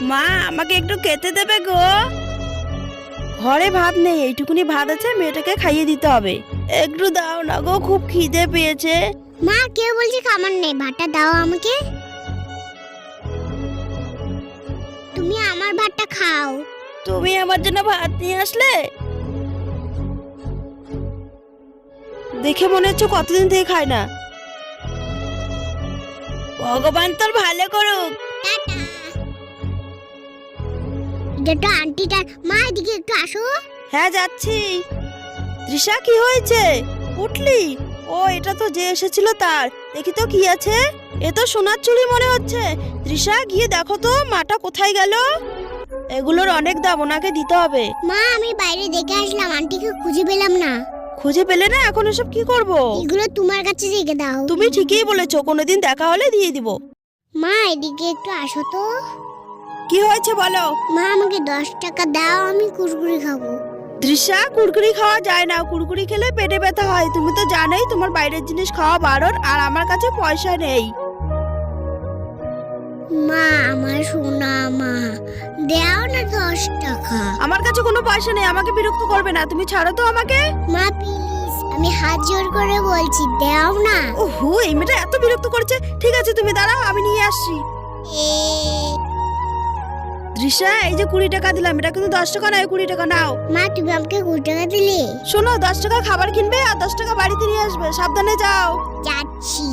মা আমাকে একটু খেতে দেবে গো। ঘরে ভাত নেই এইটুকুনি ভাত আছে মেয়েটাকে খাইয়ে দিতে হবে। একটু দাও না গো খুব খিদে পেয়েছে। মা কেউ বলছে খাবার নেই ভাতটা দাও আমাকে। তুমি আমার ভাতটা খাও। তুমি আমার জন্য ভাত নিয়ে আসলে? দেখে মনে হচ্ছে কতদিন থেকে খায় না। ভগবান তোর ভালো করুক। টাটা। এটা তো আন্টিটার মা এদিকে একটু আসো। হ্যাঁ যাচ্ছি। তৃষা কি হয়েছে? উঠলি? ও এটা তো যে এসেছিল তার। দেখি তো কি আছে। এ তো সোনার চুড়ি মনে হচ্ছে। তৃষা গিয়ে দেখো তো মাটা কোথায় গেল? এগুলোর অনেক দাম ওনাকে দিতে হবে। মা আমি বাইরে দেখে আসলাম আন্টিকে খুঁজে পেলাম না। খুঁজে পেলে না? এখন এসব কি করব? এগুলো তোমার কাছে রেখে দাও। তুমি ঠিকই বলেছ কোনোদিন দেখা হলে দিয়ে দিব। মা এদিকে একটু আসো তো। কি হয়েছে বলো? মা আমাকে দশ টাকা দাও আমি কুরকুরি খাব। তৃষা কুরকুরি খাওয়া যায় না। কুরকুরি খেলে পেটে ব্যথা হয়। তুমি তো জানোই তোমার বাইরের জিনিস খাওয়া বারণ আর আমার কাছে পয়সা নেই। মা আমার সোনা মা দাও না দশ টাকা। আমার কাছে কোনো পয়সা নেই আমাকে বিরক্ত করবে না। তুমি ছাড়ো তো আমাকে। মা প্লিজ আমি হাত জোর করে বলছি দাও না। ওহো এই মেয়েটা এত বিরক্ত করছে। ঠিক আছে তুমি দাঁড়াও আমি নিয়ে আসছি। এ দৃশ্যা এই যে কুড়ি টাকা দিলাম এটা কিন্তু দশ টাকা নয় কুড়ি টাকা নাও। মা তুমি আমাকে কুড়ি টাকা দিলে? শোনো দশ টাকা খাবার কিনবে আর দশ টাকা বাড়িতে নিয়ে আসবে। সাবধানে যাও। যাচ্ছি।